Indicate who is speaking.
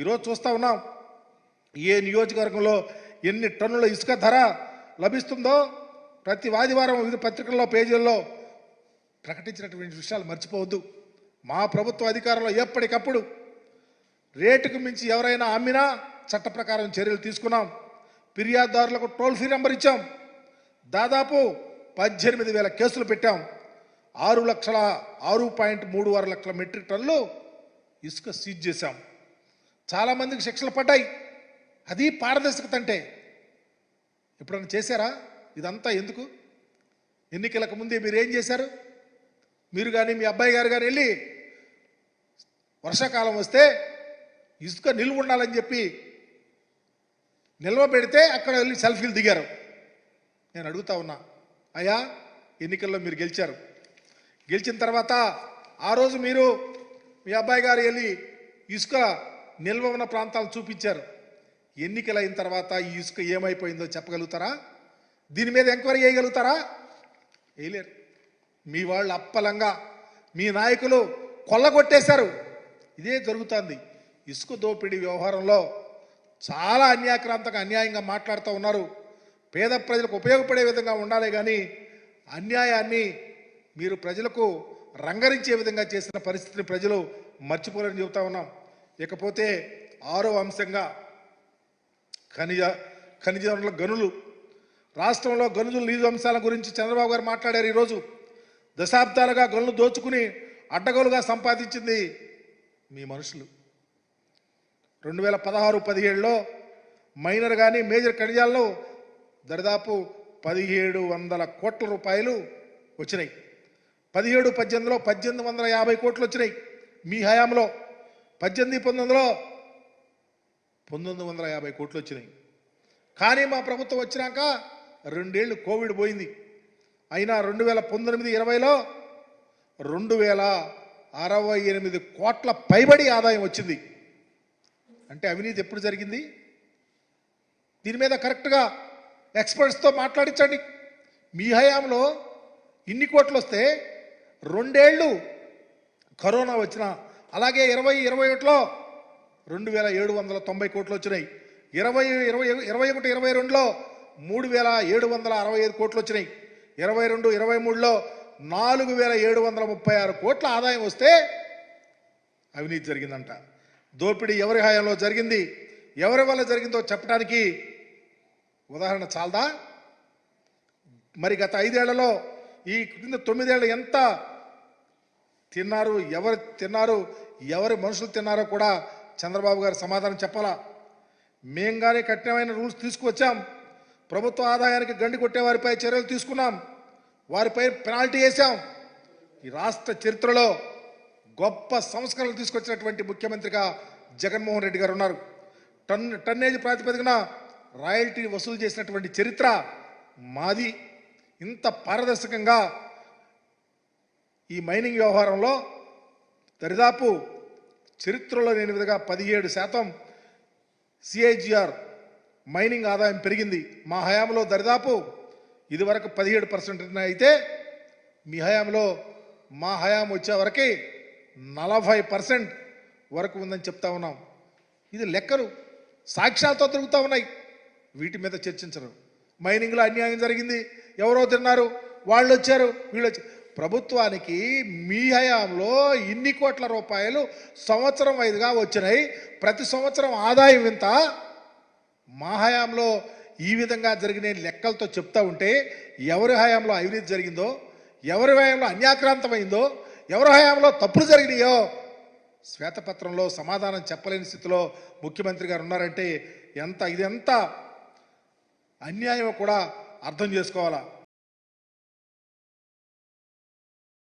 Speaker 1: ఈరోజు చూస్తూ ఉన్నాం. ఏ నియోజకవర్గంలో ఎన్ని టన్నుల ఇసుక ధర లభిస్తుందో ప్రతి ఆదివారం వివిధ పత్రికల్లో పేజీల్లో ప్రకటించినటువంటి విషయాలు మర్చిపోవద్దు. మా ప్రభుత్వ అధికారంలో ఎప్పటికప్పుడు రేటుకు మించి ఎవరైనా అమ్మినా చట్ట ప్రకారం చర్యలు తీసుకున్నాం. ఫిర్యాదుదారులకు టోల్ ఫ్రీ నెంబర్ ఇచ్చాం. దాదాపు పద్దెనిమిది వేల కేసులు పెట్టాం. ఆరు లక్షల ఆరు పాయింట్ మూడు ఆరు లక్షల మెట్రిక్ టన్నులు ఇసుక సీజ్ చేశాం. చాలామందికి శిక్షలు పడ్డాయి. అది పారదర్శకత అంటే. ఎప్పుడైనా చేశారా? ఇదంతా ఎందుకు? ఎన్నికలకు ముందే మీరు ఏం చేశారు? మీరు కానీ మీ అబ్బాయి గారు కానీ వెళ్ళి వర్షాకాలం వస్తే ఇసుక నిల్వ ఉండాలని చెప్పి నిల్వ పెడితే అక్కడ వెళ్ళి సెల్ఫీలు దిగారు. నేను అడుగుతా ఉన్నా అయ్యా ఎన్నికల్లో మీరు గెలిచారు. గెలిచిన తర్వాత ఆ రోజు మీరు మీ అబ్బాయి గారు వెళ్ళి ఇసుక నిల్వ ఉన్న ప్రాంతాలు చూపించారు. ఎన్నికలైన తర్వాత ఈ ఇసుక ఏమైపోయిందో చెప్పగలుగుతారా? దీని మీద ఎంక్వైరీ చేయగలుగుతారా? వేయలేరు. మీ వాళ్ళు అప్పలంగా మీ నాయకులు కొల్లగొట్టేశారు. ఇదే జరుగుతుంది. ఇసుక దోపిడీ వ్యవహారంలో చాలా అన్యాక్రాంతంగా అన్యాయంగా మాట్లాడుతూ ఉన్నారు. పేద ప్రజలకు ఉపయోగపడే విధంగా ఉండాలి కానీ అన్యాయాన్ని మీరు ప్రజలకు రంగరించే విధంగా చేసిన పరిస్థితిని ప్రజలు మర్చిపోలేని చెబుతా ఉన్నాం. ఇకపోతే ఆరో అంశంగా ఖనిజ ఖనిజ వనరుల గనులు. రాష్ట్రంలో గనులు లీజు అంశాల గురించి చంద్రబాబు గారు మాట్లాడారు ఈరోజు. దశాబ్దాలుగా గనులు దోచుకుని అడ్డగోలుగా సంపాదించింది మీ మనుషులు. రెండు వేల పదహారు పదిహేడులో మైనర్ కానీ మేజర్ ఖనిజాల్లో దరిదాపు పదిహేడు వందల కోట్ల రూపాయలు వచ్చినాయి. పదిహేడు పద్దెనిమిదిలో పద్దెనిమిది వందల యాభై కోట్లు వచ్చినాయి మీ హయాంలో. పద్దెనిమిది పంతొమ్మిదిలో పంతొమ్మిది వందల యాభై కోట్లు వచ్చినాయి. కానీ మా ప్రభుత్వం వచ్చినాక రెండేళ్ళు కోవిడ్ పోయింది. అయినా రెండు వేల పంతొమ్మిది ఇరవైలో రెండు వేల అరవై ఎనిమిది కోట్ల పైబడి ఆదాయం వచ్చింది. అంటే అవినీతి ఎప్పుడు జరిగింది? దీని మీద కరెక్ట్గా ఎక్స్పర్ట్స్తో మాట్లాడించండి. మీ హయాంలో ఇన్ని కోట్లు వస్తే రెండేళ్ళు కరోనా వచ్చిన అలాగే ఇరవై ఇరవై ఒకటిలో రెండు వేల ఏడు వందల తొంభై కోట్లు వచ్చినాయి. ఇరవై ఇరవై ఇరవై ఒకటి ఇరవై రెండులో మూడు వేల ఏడు వందల అరవై ఐదు కోట్లు వచ్చినాయి. ఇరవై రెండు ఇరవై మూడులో నాలుగు వేల ఏడు వందల ముప్పై ఆరు కోట్ల ఆదాయం వస్తే అవినీతి జరిగిందంట. దోపిడీ ఎవరి హయాంలో జరిగింది? ఎవరి వల్ల జరిగిందో చెప్పడానికి ఉదాహరణ చాలదా? మరి గత ఐదేళ్ళలో ఈ క్రింద తొమ్మిదేళ్ళు ఎంత తిన్నారు ఎవరు తిన్నారు ఎవరి మనుషులు తిన్నారో కూడా చంద్రబాబు గారు సమాధానం చెప్పాలా? మేం కానీ కఠినమైన రూల్స్ తీసుకువచ్చాం. ప్రభుత్వ ఆదాయానికి గండి కొట్టే వారిపై చర్యలు తీసుకున్నాం. వారిపై పెనాల్టీ వేశాం. ఈ రాష్ట్ర చరిత్రలో గొప్ప సంస్కరణలు తీసుకొచ్చినటువంటి ముఖ్యమంత్రిగా జగన్మోహన్ రెడ్డి గారు ఉన్నారు. టన్ టన్నేజ్ ప్రాతిపదికన రాయల్టీ వసూలు చేసినటువంటి చరిత్ర మాది. ఇంత పారదర్శకంగా ఈ మైనింగ్ వ్యవహారంలో దరిదాపు చరిత్రలో లేని విధంగా పదిహేడు శాతం సిఐజిఆర్ మైనింగ్ ఆదాయం పెరిగింది. మా హయాంలో దరిదాపు ఇదివరకు పదిహేడు పర్సెంట్ అయితే మీ హయాంలో మా హయాం వచ్చేవరకి నలభై పర్సెంట్ వరకు ఉందని చెప్తా ఉన్నాం. ఇది లెక్కలు సాక్ష్యాలతో తిరుగుతూ ఉన్నాయి. వీటి మీద చర్చించరు. మైనింగ్లో అన్యాయం జరిగింది. ఎవరో తిన్నారు వాళ్ళు వచ్చారు వీళ్ళు వచ్చారు ప్రభుత్వానికి మీ హయాంలో ఇన్ని కోట్ల రూపాయలు సంవత్సరం వైదుగా వచ్చినాయి. ప్రతి సంవత్సరం ఆదాయం ఇంత. మా హయాంలో ఈ విధంగా జరిగిన లెక్కలతో చెప్తా ఉంటే ఎవరి హయాంలో అవినీతి జరిగిందో ఎవరి హయాంలో అన్యాక్రాంతమైందో ఎవరి హయాంలో తప్పులు జరిగినాయో శ్వేతపత్రంలో సమాధానం చెప్పలేని స్థితిలో ముఖ్యమంత్రి గారు ఉన్నారంటే ఎంత ఇదెంత అన్యాయం కూడా అర్థం చేసుకోవాలా?